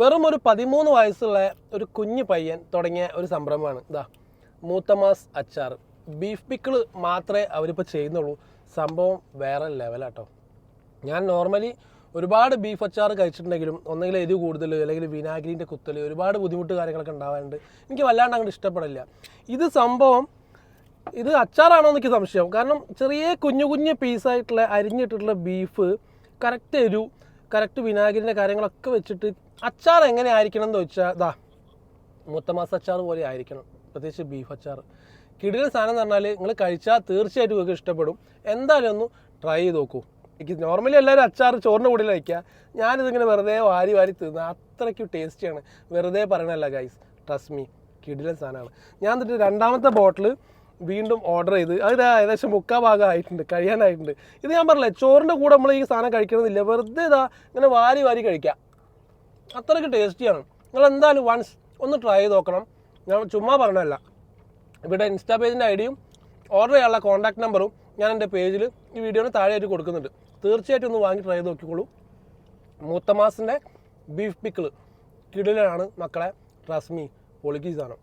വെറും ഒരു പതിമൂന്ന് വയസ്സുള്ള ഒരു കുഞ്ഞു പയ്യൻ തുടങ്ങിയ ഒരു സംരംഭമാണ്. ഇതാ മൂത്തമാസ് അച്ചാർ. ബീഫ് പിക്കിൾ മാത്രമേ അവരിപ്പോൾ ചെയ്യുന്നുള്ളൂ. സംഭവം വേറെ ലെവലാട്ടോ. ഞാൻ നോർമലി ഒരുപാട് ബീഫ് അച്ചാർ കഴിച്ചിട്ടുണ്ടെങ്കിലും ഒന്നെങ്കിൽ എരിവ് കൂടുതൽ അല്ലെങ്കിൽ വിനാഗിരിന്റെ കുത്തൽ ഒരുപാട് ബുദ്ധിമുട്ട് കാര്യങ്ങളൊക്കെ ഉണ്ടാവാറുണ്ട്. എനിക്ക് വല്ലാണ്ട് അങ്ങോട്ട് ഇഷ്ടപ്പെടില്ല. ഇത് സംഭവം ഇത് അച്ചാറാണോ എന്നൊക്കെ സംശയം. കാരണം ചെറിയ കുഞ്ഞു കുഞ്ഞു പീസായിട്ടുള്ള അരിഞ്ഞിട്ടുള്ള ബീഫ് കറക്റ്റ് എരു കറക്റ്റ് വിനാഗിരിന്റെ കാര്യങ്ങളൊക്കെ വെച്ചിട്ട് അച്ചാർ എങ്ങനെ ആയിരിക്കണം എന്ന് വെച്ചാൽ ഇതാ മുത്തമാസ അച്ചാർ പോലെ ആയിരിക്കണം. പ്രത്യേകിച്ച് ബീഫ് അച്ചാർ. കിടില സാധനം എന്ന് പറഞ്ഞാൽ നിങ്ങൾ കഴിച്ചാൽ തീർച്ചയായിട്ടും നിങ്ങൾക്ക് ഇഷ്ടപ്പെടും. എന്തായാലും ഒന്ന് ട്രൈ ചെയ്ത് നോക്കൂ. എനിക്ക് നോർമലി എല്ലാവരും അച്ചാർ ചോറിന്റെ കൂടെ കഴിക്കുക ഞാനിതിങ്ങനെ വെറുതെ വാരി വാരി തിന്ന അത്രയ്ക്ക് ടേസ്റ്റിയാണ് വെറുതെ പറയണല്ല ഗൈസ് ട്രസ്റ്റ് മീ കിടിലൻ സാധനമാണ്. ഞാൻ എന്നിട്ട് രണ്ടാമത്തെ ബോട്ടിൽ വീണ്ടും ഓർഡർ ചെയ്ത്. അത് ഏകദേശം മുക്കാ ഭാഗം ആയിട്ടുണ്ട് കഴിയാനായിട്ടുണ്ട്. ഇത് ഞാൻ പറഞ്ഞില്ലേ ചോറിന്റെ കൂടെ നമ്മൾ ഈ സാധനം കഴിക്കണമെന്നില്ല വെറുതെ ഇതാ ഇങ്ങനെ വാരി വാരി കഴിക്കാം. അത്രയ്ക്ക് ടേസ്റ്റിയാണ് നിങ്ങൾ എന്തായാലും വൺസ് ഒന്ന് ട്രൈ ചെയ്ത് നോക്കണം. ഞാൻ ചുമ്മാ പറഞ്ഞതല്ല. ഇവിടെ ഇൻസ്റ്റാ പേജിന്റെ ഐഡിയും ഓർഡർ ചെയ്യാനുള്ള കോൺടാക്ട് നമ്പറും ഞാൻ എന്റെ പേജിൽ ഈ വീഡിയോന് താഴെയായിട്ട് കൊടുക്കുന്നുണ്ട്. തീർച്ചയായിട്ടും ഒന്ന് വാങ്ങി ട്രൈ ചെയ്ത് നോക്കിക്കോളൂ. മൂത്തമാസിന്റെ ബീഫ് പിക്കിൾ കിടിലാണ് മക്കളെ റസ്മി പൊളിക്കി സാധനം.